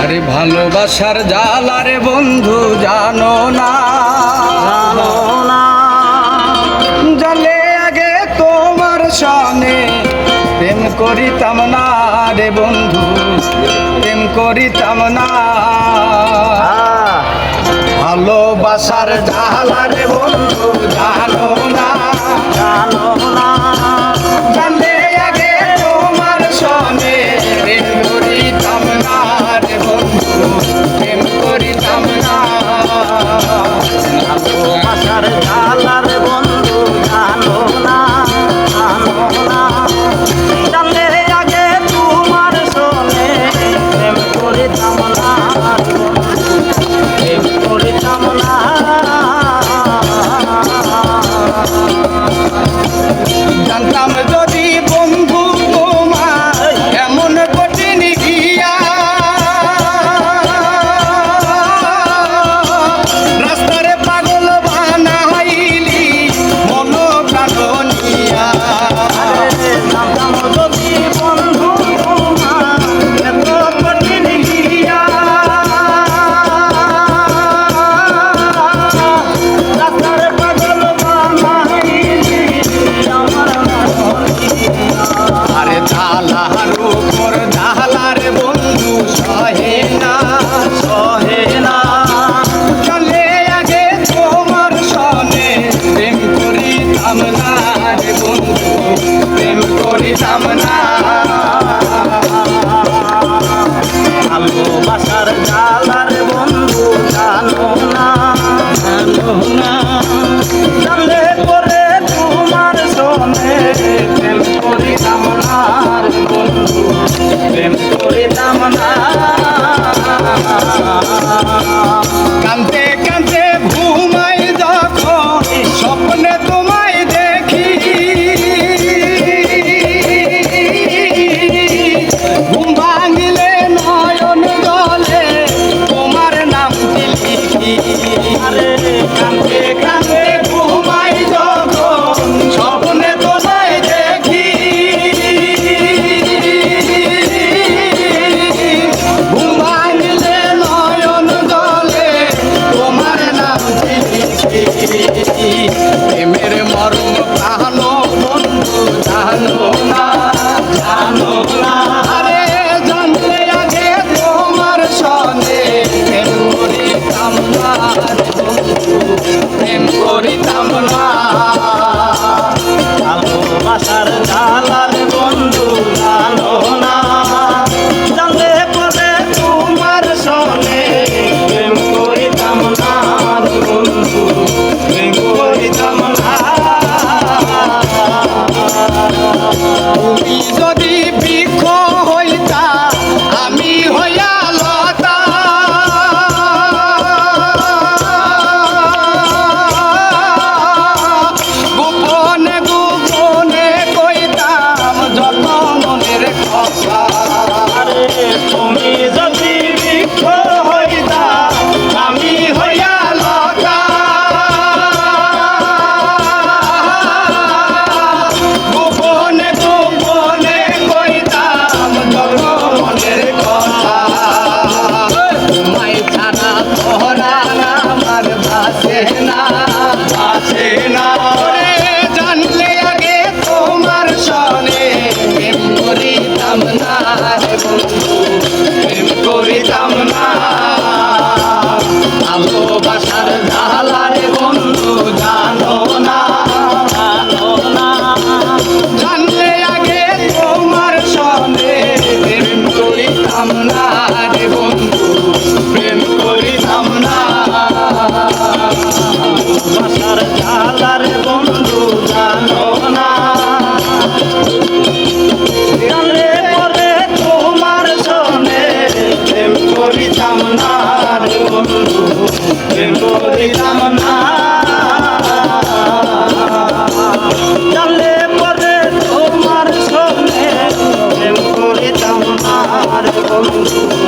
আরে ভালোবাসার জাল আরে বন্ধু জানো না। জালে আগে তোমার সনে প্রেম করিতাম না রে বন্ধু প্রেম করিতাম না। ভালোবাসার জাল আরে বন্ধু জানো না। ahorita. I'm not. give me, give me. না বাঁচে না করিলাম না। জানলে পরে তোমার সঙ্গে প্রেম করিতাম না আর বন্ধু।